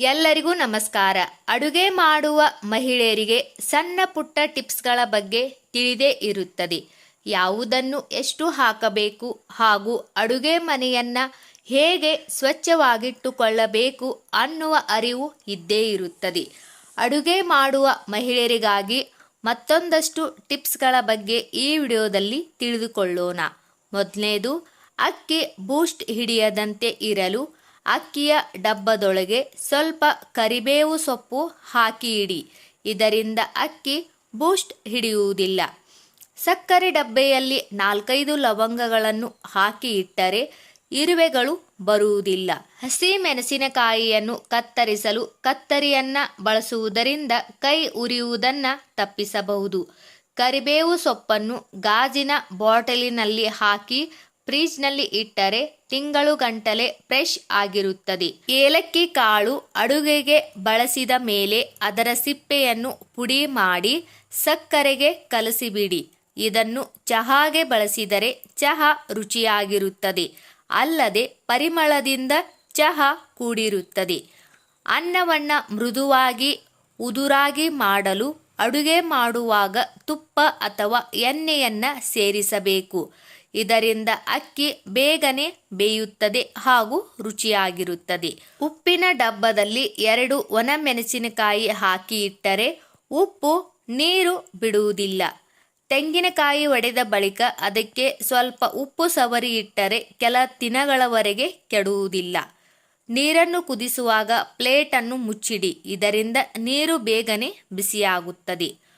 ಎಲ್ಲರಿಗೂ ನಮಸ್ಕಾರ. ಅಡುಗೆ ಮಾಡುವ ಮಹಿಳೆಯರಿಗೆ ಸಣ್ಣ ಪುಟ್ಟ ಟಿಪ್ಸ್ಗಳ ಬಗ್ಗೆ ತಿಳಿದೇ ಇರುತ್ತದೆ. ಯಾವುದನ್ನು ಎಷ್ಟು ಹಾಕಬೇಕು ಹಾಗೂ ಅಡುಗೆ ಮನೆಯನ್ನ ಹೇಗೆ ಸ್ವಚ್ಛವಾಗಿಟ್ಟುಕೊಳ್ಳಬೇಕು ಅನ್ನುವ ಅರಿವು ಇದ್ದೇ ಇರುತ್ತದೆ. ಅಡುಗೆ ಮಾಡುವ ಮಹಿಳೆಯರಿಗಾಗಿ ಮತ್ತೊಂದಷ್ಟು ಟಿಪ್ಸ್ಗಳ ಬಗ್ಗೆ ಈ ವಿಡಿಯೋದಲ್ಲಿ ತಿಳಿದುಕೊಳ್ಳೋಣ. ಮೊದಲನೇದು ಅಕ್ಕಿ ಬೂಸ್ಟ್ ಹಿಡಿಯದಂತೆ ಇರಲು ಅಕ್ಕಿಯ ಡಬ್ಬದೊಳಗೆ ಸ್ವಲ್ಪ ಕರಿಬೇವು ಸೊಪ್ಪು ಹಾಕಿ ಇಡಿ ಇದರಿಂದ ಅಕ್ಕಿ ಬೂಸ್ಟ್ ಹಿಡಿಯುವುದಿಲ್ಲ. ಸಕ್ಕರೆ ಡಬ್ಬೆಯಲ್ಲಿ ನಾಲ್ಕೈದು ಲವಂಗಗಳನ್ನು ಹಾಕಿ ಇಟ್ಟರೆ ಇರುವೆಗಳು ಬರುವುದಿಲ್ಲ. ಹಸಿ ಮೆಣಸಿನಕಾಯಿಯನ್ನು ಕತ್ತರಿಸಲು ಕತ್ತರಿಯನ್ನ ಬಳಸುವುದರಿಂದ ಕೈ ಉರಿಯುವುದನ್ನ ತಪ್ಪಿಸಬಹುದು. ಕರಿಬೇವು ಸೊಪ್ಪನ್ನು ಗಾಜಿನ ಬಾಟಲಿನಲ್ಲಿ ಹಾಕಿ ಫ್ರಿಜ್ನಲ್ಲಿ ಇಟ್ಟರೆ ತಿಂಗಳು ಗಂಟಲೆ ಫ್ರೆಶ್ ಆಗಿರುತ್ತದೆ. ಏಲಕ್ಕಿ ಕಾಳು ಅಡುಗೆಗೆ ಬಳಸಿದ ಮೇಲೆ ಅದರ ಸಿಪ್ಪೆಯನ್ನು ಪುಡಿ ಮಾಡಿ ಸಕ್ಕರೆಗೆ ಕಲಸಿಬಿಡಿ. ಇದನ್ನು ಚಹಾಗೆ ಬಳಸಿದರೆ ಚಹಾ ರುಚಿಯಾಗಿರುತ್ತದೆ. ಅಲ್ಲದೆ ಪರಿಮಳದಿಂದ ಚಹಾ ಕೂಡಿರುತ್ತದೆ. ಅನ್ನವನ್ನು ಮೃದುವಾಗಿ ಉದುರಾಗಿ ಮಾಡಲು ಅಡುಗೆ ಮಾಡುವಾಗ ತುಪ್ಪ ಅಥವಾ ಎಣ್ಣೆಯನ್ನು ಸೇರಿಸಬೇಕು. ಇದರಿಂದ ಅಕ್ಕಿ ಬೇಗನೆ ಬೇಯುತ್ತದೆ ಹಾಗೂ ರುಚಿಯಾಗಿರುತ್ತದೆ. ಉಪ್ಪಿನ ಡಬ್ಬದಲ್ಲಿ ಎರಡು ಒಣಮೆಣಸಿನಕಾಯಿ ಹಾಕಿ ಇಟ್ಟರೆ ಉಪ್ಪು, ನೀರು ಬಿಡುವುದಿಲ್ಲ. ತೆಂಗಿನಕಾಯಿ ಒಡೆದ ಬಳಿಕ ಅದಕ್ಕೆ ಸ್ವಲ್ಪ ಉಪ್ಪು ಸವರಿ ಇಟ್ಟರೆ ಕೆಲ ದಿನಗಳವರೆಗೆ ಕೆಡುವುದಿಲ್ಲ. ನೀರನ್ನು ಕುದಿಸುವಾಗ ಪ್ಲೇಟನ್ನು ಮುಚ್ಚಿಡಿ. ಇದರಿಂದ ನೀರು ಬೇಗನೆ ಬಿಸಿಯಾಗುತ್ತದೆ.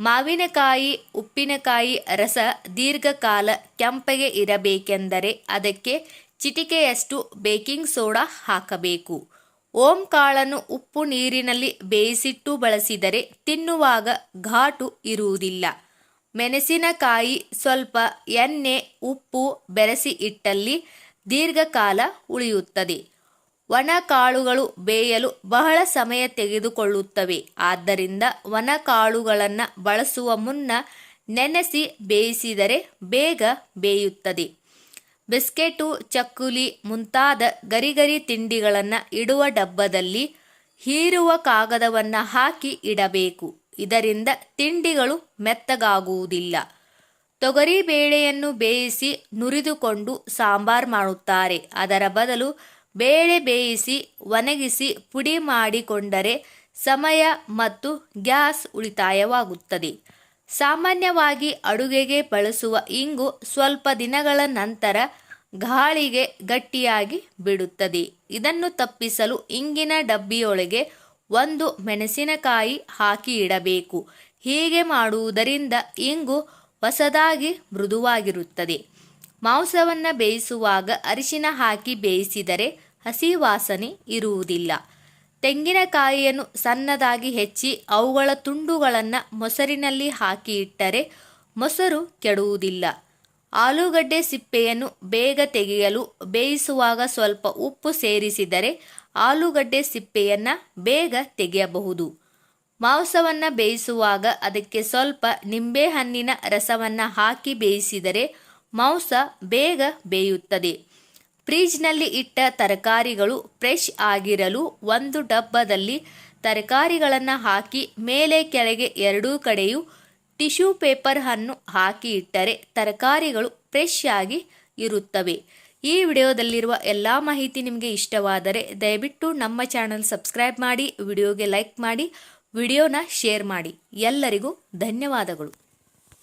ಮಾವಿನಕಾಯಿ, ಉಪ್ಪಿನಕಾಯಿ ರಸ ದೀರ್ಘಕಾಲ ಕೆಂಪಗೆ ಇರಬೇಕೆಂದರೆ ಅದಕ್ಕೆ ಚಿಟಿಕೆಯಷ್ಟು ಬೇಕಿಂಗ್ ಸೋಡಾ ಹಾಕಬೇಕು. ಓಂ ಕಾಳನ್ನು ಉಪ್ಪು ನೀರಿನಲ್ಲಿ ಬೇಯಿಸಿಟ್ಟು ಬಳಸಿದರೆ ತಿನ್ನುವಾಗ ಘಾಟು ಇರುವುದಿಲ್ಲ. ಮೆಣಸಿನಕಾಯಿ ಸ್ವಲ್ಪ ಎಣ್ಣೆ, ಉಪ್ಪು ಬೆರೆಸಿ ಇಟ್ಟಲ್ಲಿ ದೀರ್ಘಕಾಲ ಉಳಿಯುತ್ತದೆ. ಒಣ ಕಾಳುಗಳು ಬೇಯಲು ಬಹಳ ಸಮಯ ತೆಗೆದುಕೊಳ್ಳುತ್ತವೆ. ಆದ್ದರಿಂದ ಒಣ ಕಾಳುಗಳನ್ನು ಬಳಸುವ ಮುನ್ನ ನೆನೆಸಿ ಬೇಯಿಸಿದರೆ ಬೇಗ ಬೇಯುತ್ತದೆ. ಬಿಸ್ಕೆಟು, ಚಕ್ಕುಲಿ ಮುಂತಾದ ಗರಿಗರಿ ತಿಂಡಿಗಳನ್ನು ಇಡುವ ಡಬ್ಬದಲ್ಲಿ ಹೀರುವ ಕಾಗದವನ್ನು ಹಾಕಿ ಇಡಬೇಕು. ಇದರಿಂದ ತಿಂಡಿಗಳು ಮೆತ್ತಗಾಗುವುದಿಲ್ಲ. ತೊಗರಿ ಬೇಳೆಯನ್ನು ಬೇಯಿಸಿ ನುರಿದುಕೊಂಡು ಸಾಂಬಾರ್ ಮಾಡುತ್ತಾರೆ. ಅದರ ಬದಲು ಬೇಳೆ ಬೇಯಿಸಿ ಒಣಗಿಸಿ ಪುಡಿ ಮಾಡಿಕೊಂಡರೆ ಸಮಯ ಮತ್ತು ಗ್ಯಾಸ್ ಉಳಿತಾಯವಾಗುತ್ತದೆ. ಸಾಮಾನ್ಯವಾಗಿ ಅಡುಗೆಗೆ ಬಳಸುವ ಇಂಗು ಸ್ವಲ್ಪ ದಿನಗಳ ನಂತರ ಗಾಳಿಗೆ ಗಟ್ಟಿಯಾಗಿ ಬಿಡುತ್ತದೆ. ಇದನ್ನು ತಪ್ಪಿಸಲು ಇಂಗಿನ ಡಬ್ಬಿಯೊಳಗೆ ಒಂದು ಮೆಣಸಿನಕಾಯಿ ಹಾಕಿ ಇಡಬೇಕು. ಹೀಗೆ ಮಾಡುವುದರಿಂದ ಇಂಗು ಹೊಸದಾಗಿ ಮೃದುವಾಗಿರುತ್ತದೆ. ಮಾಂಸವನ್ನು ಬೇಯಿಸುವಾಗ ಅರಿಶಿನ ಹಾಕಿ ಬೇಯಿಸಿದರೆ ಹಸಿ ವಾಸನೆ ಇರುವುದಿಲ್ಲ. ತೆಂಗಿನಕಾಯಿಯನ್ನು ಸಣ್ಣದಾಗಿ ಹೆಚ್ಚಿ ಅವುಗಳ ತುಂಡುಗಳನ್ನು ಮೊಸರಿನಲ್ಲಿ ಹಾಕಿ ಇಟ್ಟರೆ ಮೊಸರು ಕೆಡುವುದಿಲ್ಲ. ಆಲೂಗಡ್ಡೆ ಸಿಪ್ಪೆಯನ್ನು ಬೇಗ ತೆಗೆಯಲು ಬೇಯಿಸುವಾಗ ಸ್ವಲ್ಪ ಉಪ್ಪು ಸೇರಿಸಿದರೆ ಆಲೂಗಡ್ಡೆ ಸಿಪ್ಪೆಯನ್ನು ಬೇಗ ತೆಗೆಯಬಹುದು. ಮಾಂಸವನ್ನು ಬೇಯಿಸುವಾಗ ಅದಕ್ಕೆ ಸ್ವಲ್ಪ ನಿಂಬೆಹಣ್ಣಿನ ರಸವನ್ನು ಹಾಕಿ ಬೇಯಿಸಿದರೆ ಮಾಂಸ ಬೇಗ ಬೇಯುತ್ತದೆ. ಫ್ರಿಜ್ನಲ್ಲಿ ಇಟ್ಟ ತರಕಾರಿಗಳು ಫ್ರೆಶ್ ಆಗಿರಲು ಒಂದು ಡಬ್ಬದಲ್ಲಿ ತರಕಾರಿಗಳನ್ನು ಹಾಕಿ ಮೇಲೆ ಕೆಳಗೆ ಎರಡೂ ಕಡೆಯೂ ಟಿಶ್ಯೂ ಪೇಪರ್ ಅನ್ನು ಹಾಕಿ ಇಟ್ಟರೆ ತರಕಾರಿಗಳು ಫ್ರೆಶ್ ಆಗಿ ಇರುತ್ತವೆ. ಈ ವಿಡಿಯೋದಲ್ಲಿರುವ ಎಲ್ಲ ಮಾಹಿತಿ ನಿಮಗೆ ಇಷ್ಟವಾದರೆ ದಯವಿಟ್ಟು ನಮ್ಮ ಚಾನಲ್ ಸಬ್ಸ್ಕ್ರೈಬ್ ಮಾಡಿ, ವಿಡಿಯೋಗೆ ಲೈಕ್ ಮಾಡಿ, ವಿಡಿಯೋನ ಶೇರ್ ಮಾಡಿ. ಎಲ್ಲರಿಗೂ ಧನ್ಯವಾದಗಳು.